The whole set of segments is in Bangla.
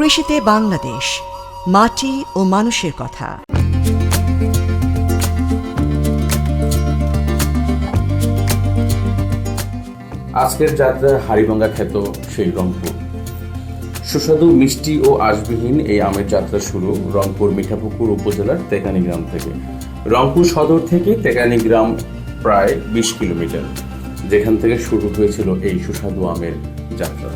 কৃষিতে বাংলাদেশ, মাটি ও মানুষের কথা। আজকের যাত্রা হাড়িভাঙ্গা খ্যাত সেই রংপুর। সুস্বাদু, মিষ্টি ও আশবিহীন এই আমের যাত্রা শুরু রংপুর মিঠাপুকুর উপজেলার তেকানি গ্রাম থেকে। রংপুর সদর থেকে তেকানি গ্রাম প্রায় বিশ কিলোমিটার, যেখান থেকে শুরু হয়েছিল এই সুস্বাদু আমের যাত্রা।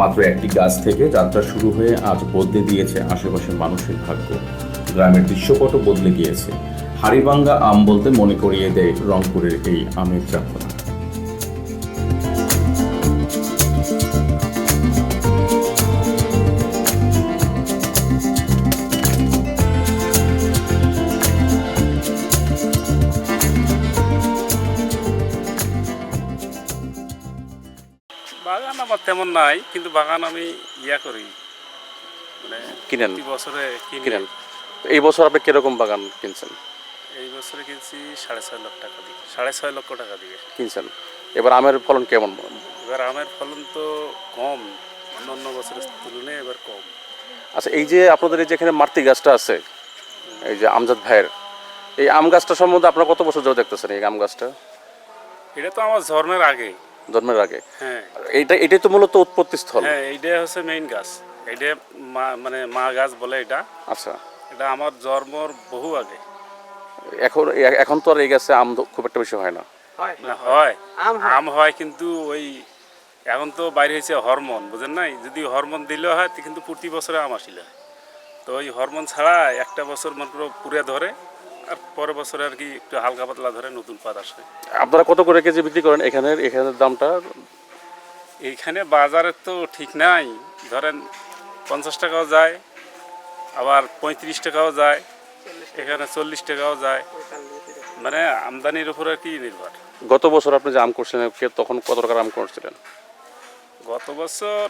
মাত্র একটি গাছ থেকে যাত্রা শুরু হয়ে আজ বদলে দিয়েছে আশেপাশের মানুষের ভাগ্য। গ্রামের দৃশ্যপটও বদলে গিয়েছে। হারিবাঙ্গা আম বলতে মনে করিয়ে দেয় রংপুরের এই আমের যাত্রা তেমন নাই কিন্তু বাগান আমি ইয়া করি। মানে কিনেন? প্রতি বছরে কিনি। কিনেন। এই বছর আপনি কীরকম বাগান কিনছেন? এই বছরে কিনছি সাড়ে ছয় লক্ষ টাকা দিয়ে সাড়ে ছয় লক্ষ টাকা দিয়ে। কিনছেন। এবার আমের ফলন কেমন? এবার আমের ফলন তো কম অন্য বছরের তুলনায় এবার কম। আচ্ছা এই যে আপনাদের এই যে এখানে মাতৃ গাছটা আছে এই যে আমজাদ ভাইয়ের এই আম গাছটা সম্বন্ধে আপনারা কত বছর ধরে দেখতেছেন এই আম গাছটা? এটা তো আমার জন্মের আগে। জন্মের আগে। হ্যাঁ। এইটা এটাই তো মূলত উৎপত্তি স্থল। হ্যাঁ এইটাই হচ্ছে মেইন গাছ। এইটা মা মানে মা গাছ বলে এটা। আচ্ছা। এটা আমার জন্মর বহু আগে। এখন এখন তো আর এই গাছে আম খুব একটা বেশি হয় না। না হয়। আম হয়। কিন্তু ওই এখন তো বাইরে হয়েছে হরমোন বুঝেন নাই? যদি হরমোন দিলে হয় কিন্তু প্রতি বছরে আম আসিল। তো ওই হরমোন ছাড়া একটা বছর মাত্র পুরে ধরে পরের বছরে আর কি একটু হালকা পাতলা ধরে নতুন পাত আসে আপনারা কত করে কেজি বিক্রি করেন? এখানের এখানের দামটা? এইখানে বাজারের তো ঠিক নাই। ধরেন পঞ্চাশ টাকাও যায় আবার পঁয়ত্রিশ টাকাও যায় এখানে চল্লিশ টাকাও যায়। মানে আমদানির উপর আর কি নির্ভর। গত বছর আপনি যে আম করছিলেন তখন কত টাকার আম করছিলেন? গত বছর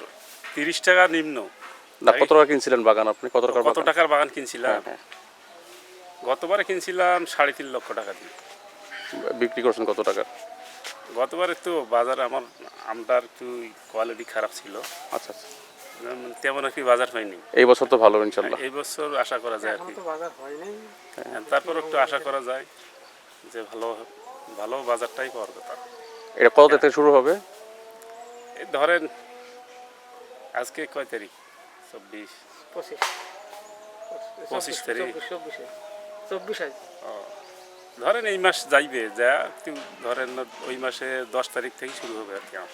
তিরিশ টাকা নিম্ন। না কত টাকা কিনছিলেন বাগান আপনি? কত টাকার কত? টাকার বাগান কিনছিলাম। হ্যাঁ, হ্যাঁ। গতবারে কিনছিলাম সাড়ে তিন লক্ষ টাকা দিয়ে। বিক্রি করছেন কত টাকা? গতবারে তো বাজারে আমার আমটার একটু কোয়ালিটি খারাপ ছিল। আচ্ছা আচ্ছা। তেমন আর কি বাজার পাইনি এই বছর তো ভালো ইনশাল্লাহ। এই বছর আশা করা যায় আর কি। হ্যাঁ, তারপর একটু আশা করা যায় যে ভালো ভালো বাজারটাই পাওয়ার কথা। এটা কত থেকে শুরু হবে? এই ধরেন আজকে কয় তারিখ? চব্বিশ। পঁচিশ। পঁচিশ তারিখ। চব্বিশ। চব্বিশে হাজার ধরেন এই মাস যাইবে, যা ধরেন ওই মাসে দশ তারিখ থেকে শুরু হবে আর কি আম।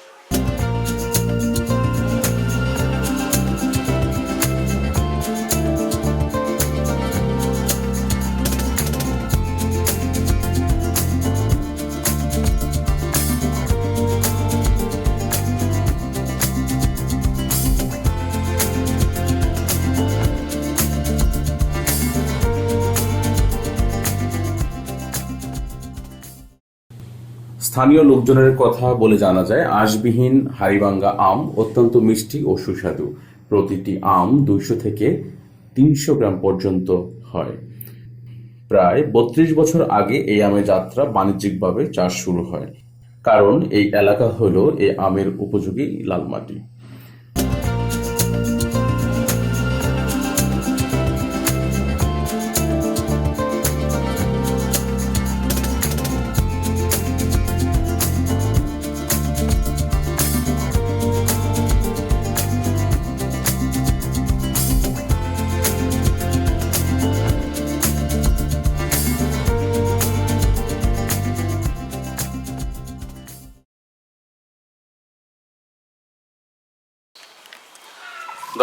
স্থানীয় লোকজনের কথা বলে জানা যায়, আঁশবিহীন হারিবাঙ্গা আম অত্যন্ত মিষ্টি ও সুস্বাদু। প্রতিটি আম দুইশো থেকে তিনশো গ্রাম পর্যন্ত হয়। প্রায় বত্রিশ বছর আগে এই আমের যাত্রা বাণিজ্যিকভাবে চাষ শুরু হয়। কারণ এই এলাকা হল এই আমের উপযোগী লাল মাটি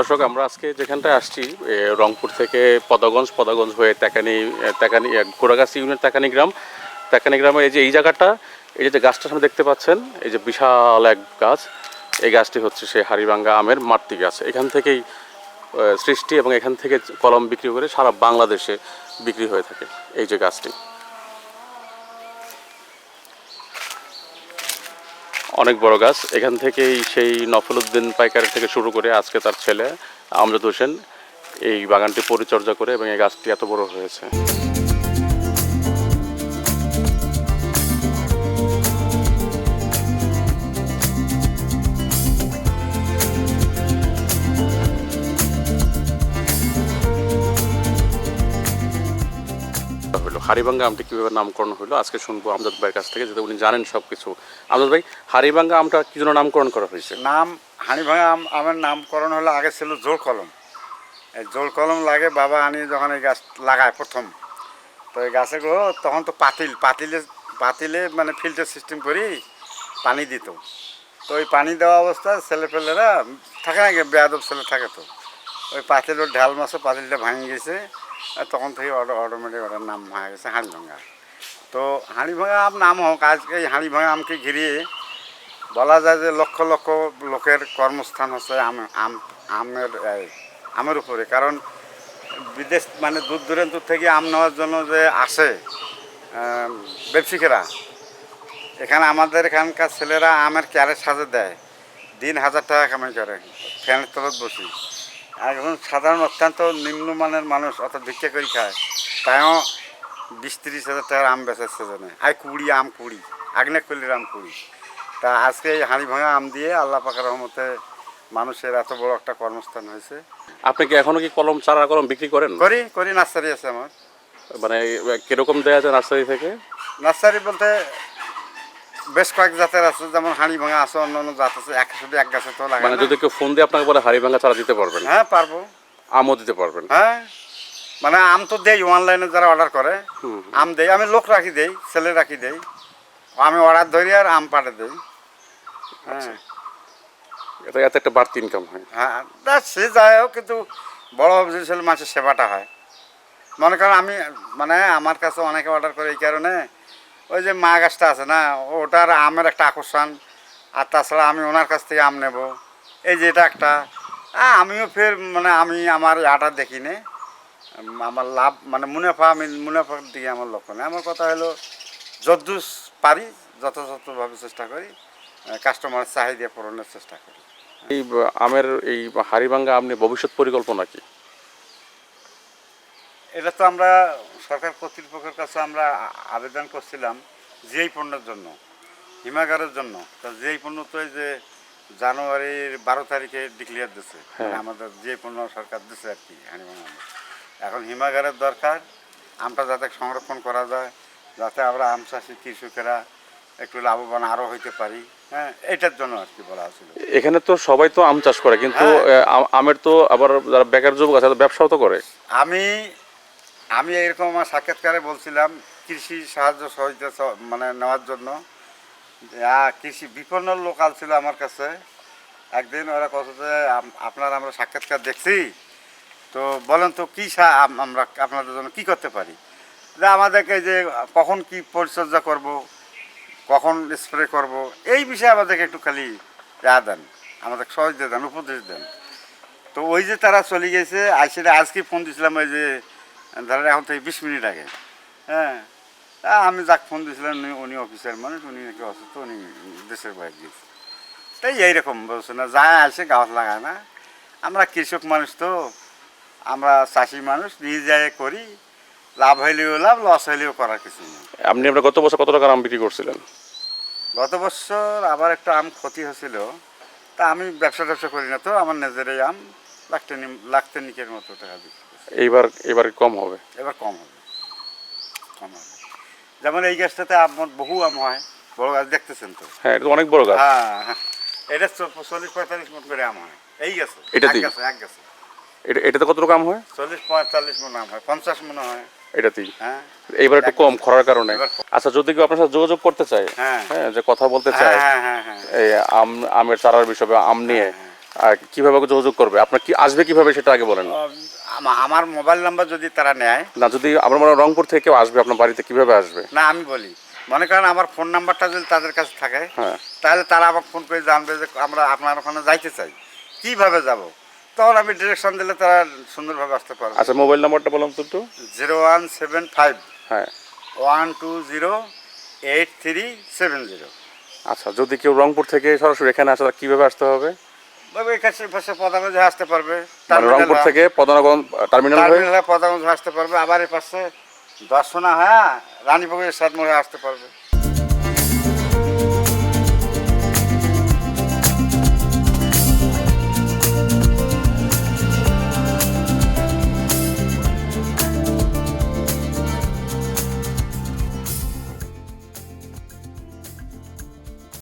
দর্শক আমরা আজকে যেখানটায় আসছি রংপুর থেকে পদাগঞ্জ পদাগঞ্জ হয়ে তেকানি তেকানি এ, ইউনিয়ন তেকানি গ্রাম। তেকানি গ্রামে এই যে এই জায়গাটা এই যে গাছটা সামনে দেখতে পাচ্ছেন এই যে বিশাল এক গাছ এই গাছটি হচ্ছে সেই হারিবাঙ্গা আমের মাতৃ গাছ। এখান থেকেই সৃষ্টি এবং এখান থেকে কলম বিক্রি করে সারা বাংলাদেশে বিক্রি হয়ে থাকে এই যে গাছটি। অনেক বড় গাছ। এখান থেকেই সেই নফল উদ্দিন পাইকারের থেকে শুরু করে আজকে তার ছেলে আমজাদ হোসেন এই বাগানটি পরিচর্যা করে এবং এই গাছটি এত বড় হয়েছে। হারিবাঙ্গা আমটি কীভাবে নামকরণ হলো আজকে শুনব আমজাদ ভাইয়ের কাছ থেকে যাতে উনি জানেন সব কিছু আমজাদ ভাই হারিবাঙ্গা আমটা কী জন্য নামকরণ করা হয়েছে? নাম হানিভাঙা আম আমার নামকরণ হলো আগে ছিল জোর কলম। এই জোর কলম লাগে বাবা আনি যখন এই গাছ লাগায় প্রথম। তো এই গাছেগুলো তখন তো পাতিল, পাতিলে পাতিলে মানে ফিল্টার সিস্টেম করি পানি দিত। তো ওই পানি দেওয়া অবস্থায় ছেলেপেলেরা থাকে না বেয়াদব ছেলে থাকে তো। ওই পাতিলের ঢাল মাছে পাতিলটা ভাঙে গেছে। তখন থেকে অটো অটোমেটিক ওটার নাম হয়ে গেছে হাঁড়িভাঙা। তো হাঁড়িভাঙা আম নাম হোক আজকে এই হাঁড়িভাঙা আমকে ঘিরিয়ে বলা যায় যে লক্ষ লক্ষ লোকের কর্মস্থান হচ্ছে আম আম আমের আমের উপরে। কারণ বিদেশ মানে দূর দূরান্ত থেকে আম নেওয়ার জন্য যে আসে আম, ব্যবসায়িকেরা এখানে আমাদের এখানকার ছেলেরা আমের ক্যারেট সাজে দেয়। দিন হাজার টাকা কামাই করে ফ্যানের তলত বসি। আর এখন সাধারণ অত্যন্ত নিম্নমানের মানুষ অর্থাৎ ভিক্ষা করে খায় তাইও বিশ তিরিশ হাজার টাকার আম বেচার সেজনে। আই কুড়ি আম কুড়ি আগ্নে করলির আম কুড়ি। তা আজকে এই হাঁড়ি ভাঙা আম দিয়ে আল্লাহ পাকের রহমতে মানুষের এত বড় একটা কর্মস্থান হয়েছে। আপনি কি এখনও কি কলম চারা কলম বিক্রি করেন? করি করি নার্সারি আছে আমার। মানে কীরকম দেওয়া যায় নার্সারি থেকে? নার্সারি বলতে বেশ কয়েক জাতের আছে যেমন হাঁড়ি ভাঙা আছে অন্য অন্য জাত আছে এক শুধু এক গাছে তো লাগে মানে। যদি কেউ ফোন দিয়ে আপনাকে বলে হারিভাঙ্গা চারা দিতে পারবেন? হ্যাঁ পারব। আমও দিতে পারবেন? হ্যাঁ মানে আম তো দেই অনলাইনে যারা অর্ডার করে আম দেই আমি লোক রাখি দেই ছেলে রাখি দেই আমি অর্ডার ধরি আর আম পাঠে দেই। হ্যাঁ। এটা এত একটা বাড়তি ইনকাম হয়। হ্যাঁ সে যাই হোক কিন্তু বড় জিনিস হলে মাছের সেবাটা হয়। মনে করেন আমি মানে আমার কাছে অনেকে অর্ডার করে এই কারণে ওই যে মা গাছটা আছে না, ওটার আমের একটা আকর্ষণ, আর তাছাড়া আমি ওনার কাছ থেকে আম নেব। এই যে এটা একটা। আমিও ফের মানে আমি আমার আটা দেখি নে আমার লাভ মানে মুনাফা, আমি মুনাফার দিকে আমার লক্ষ্য নেই। আমার কথা হলো, যদ্দূর পারি, যথাযথভাবে চেষ্টা করি কাস্টমারের চাহিদা পূরণের চেষ্টা করি। এই আমের এই হারিভাঙ্গা আপনি ভবিষ্যৎ পরিকল্পনা কি? এটা তো আমরা সরকার কর্তৃপক্ষের কাছে আমরা আবেদন করছিলাম যেই পণ্যের জন্য হিমাগারের জন্য। তো জিআই পণ্য তো এই যে জানুয়ারির বারো তারিখে ডিক্লেয়ার দিছে মানে আমাদের জিআই পণ্য সরকার দিছে আর কি এখন হিমাগারের দরকার আমটা যাতে সংরক্ষণ করা যায় যাতে আমরা আম চাষি কৃষকেরা একটু লাভবান আরও হইতে পারি হ্যাঁ এটার জন্য আর কি বলা হয়েছিল। এখানে তো সবাই তো আম চাষ করে কিন্তু হ্যাঁ। আমের তো আবার যারা বেকার যুবক আছে ব্যবসাও তো করে। আমি আমি এরকম আমার সাক্ষাৎকারে বলছিলাম, কৃষি সাহায্য সহযোগিতা মানে নেওয়ার জন্য। কৃষি বিপন্ন লোকাল ছিল আমার কাছে। একদিন ওরা কত যে আপনার আমরা সাক্ষাৎকার দেখছি, তো বলেন তো কী আমরা আপনাদের জন্য কী করতে পারি? যে আমাদেরকে যে, কখন কি পরিচর্যা করব, কখন স্প্রে করব, এই বিষয়ে আমাদেরকে একটু খালি ইয়া দেন, আমাদের সহযোগিতা দেন, উপদেশ দেন। তো ওই যে তারা চলে গেছে আইসে আজকে ফোন দিয়েছিলাম ওই যে ধরেন এখন থেকে বিশ মিনিট আগে। হ্যাঁ। আমি যাক ফোন দিয়েছিলাম উনি উনি অফিসার মানুষ উনি নাকি অসুস্থ উনি দেশের বাইরে গিয়েছে। তাই এইরকম বলছে না যায় আসে গাছ লাগায় না। আমরা কৃষক মানুষ তো আমরা চাষি মানুষ যায় করি লাভ হইলেও লাভ লস হইলেও করার কিছু নেই। আপনি আপনার গত বছর কত টাকার আম বিক্রি করছিলেন? গত বছর আবার একটা আম ক্ষতি হয়েছিল। তা আমি ব্যবসা ট্যাবসা করি না তো আমার নিজেরই আম লাখতে লাখতে নিকের মতো টাকা বিক্রি। এইবার এবার কম হবে। এবার কম হবে। কম হবে। যেমন এই গাছটাতে আমার বহু আম হয় বড় গাছ দেখতেছেন তো? হ্যাঁ এটা অনেক বড় গাছ। হ্যাঁ হ্যাঁ। এটা চল্লিশ পঁয়তাল্লিশ মন করে আম হয়। এই গাছে? এটাতেই? এক গাছে এক গাছে। এটা এটাতে কত টাকা আম হয়? চল্লিশ পঁয়তাল্লিশ মন আম হয় পঞ্চাশ মনে হয়। এটাতেই হ্যাঁ। এইবার একটু কম খরার কারণে। আচ্ছা যদি কেউ আপনার সাথে যোগাযোগ করতে চায় হ্যাঁ। হ্যাঁ যে কথা বলতে হ্যাঁ চায় হ্যাঁ হ্যাঁ হ্যাঁ। এই আম আমের চারার বিষয়ে আম নিয়ে কীভাবে যোগাযোগ করবে? আপনার কি আসবে কীভাবে সেটা আগে বলেন। আমার মোবাইল নাম্বার যদি তারা নেয় না যদি আমার মনে হয় রংপুর থেকে কেউ আসবে আপনার বাড়িতে কীভাবে আসবে? না আমি বলি। মনে করেন আমার ফোন নাম্বারটা যদি তাদের কাছে থাকে হ্যাঁ। তাহলে তারা আমাকে ফোন করে জানবে যে আমরা আপনার ওখানে যাইতে চাই। কীভাবে যাব? তখন আমি ডিরেকশন দিলে তারা সুন্দরভাবে আসতে পারবে। আচ্ছা মোবাইল নাম্বারটা বলুন তো একটু। Zero one seven five. হ্যাঁ। One two zero eight three seven zero. আচ্ছা যদি কেউ রংপুর থেকে সরাসরি এখানে আসে তাহলে কীভাবে আসতে হবে? এখানে আসতে পারবে। মানে রংপুর থেকে পদনগঞ্জ টার্মিনাল পদাগঞ্জ আসতে পারবে। আবার এ পাশে দর্শনা হ্যাঁ রানীপুকুরের সাত মোড়ে আসতে পারবে।